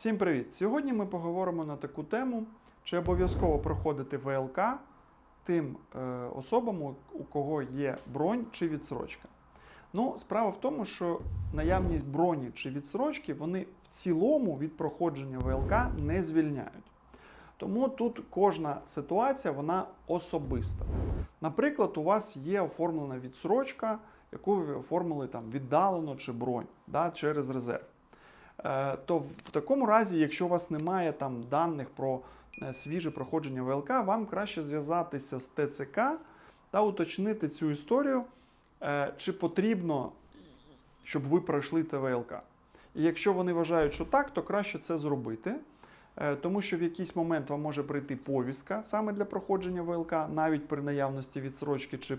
Всім привіт! Сьогодні ми поговоримо на таку тему, чи обов'язково проходити ВЛК тим е, особам, у- кого є бронь чи відсрочка. Ну, справа в тому, що наявність броні чи відсрочки вони в цілому від проходження ВЛК не звільняють. Тому тут кожна ситуація вона особиста. Наприклад, у вас є оформлена відсрочка, яку ви оформили там віддалено чи бронь да, через резерв. Е, то в такому разі, якщо у вас немає там даних про е, свіже проходження ВЛК, вам краще зв'язатися з ТЦК та уточнити цю історію, е, чи потрібно, щоб ви пройшли ТВЛК. І якщо вони вважають, що так, то краще це зробити. Тому що в якийсь момент вам може прийти повістка саме для проходження ВЛК, навіть при наявності відсрочки чи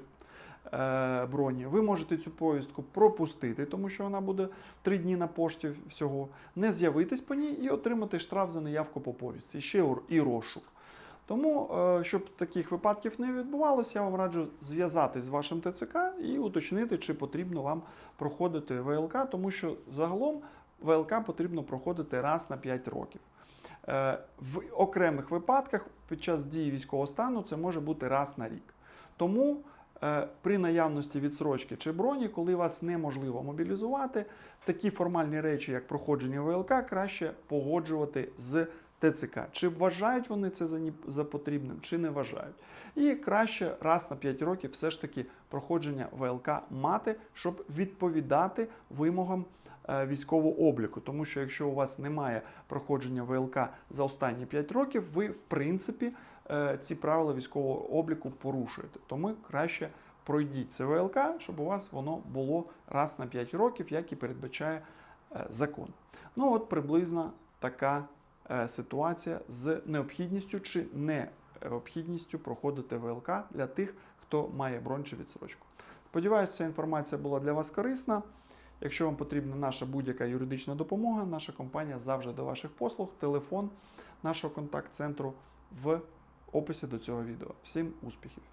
броні. Ви можете цю повістку пропустити, тому що вона буде три дні на пошті всього, не з'явитись по ній і отримати штраф за неявку по повістці, ще і розшук. Тому, е, щоб таких випадків не відбувалося, я вам раджу зв'язатись з вашим ТЦК і уточнити, чи потрібно вам проходити ВЛК, тому що загалом ВЛК потрібно проходити раз на 5 років. Е, В окремих випадках під час дії військового стану це може бути раз на рік. Тому е, при наявності відсрочки чи броні, коли вас неможливо мобілізувати, такі формальні речі, як проходження ВЛК, краще погоджувати з ТЦК. Чи вважають вони це за, ні- за потрібним, чи не вважають. І краще раз на 5 років все ж таки проходження ВЛК мати, щоб відповідати вимогам е, військового обліку. Тому що якщо у вас немає проходження ВЛК за останні 5 років, ви в принципі е, ці правила військового обліку порушуєте. Тому краще пройдіть це ВЛК, щоб у вас воно було раз на 5 років, як і передбачає е, закон. Ну от приблизно така е, ситуація з необхідністю чи необхідністю проходити ВЛК для тих, хто має бронь чи відсрочку. Сподіваюся, ця інформація була для вас корисна. Якщо вам потрібна наша будь-яка юридична допомога, наша компанія завжди до ваших послуг. Телефон нашого контакт-центру в описі до цього відео. Всім успіхів!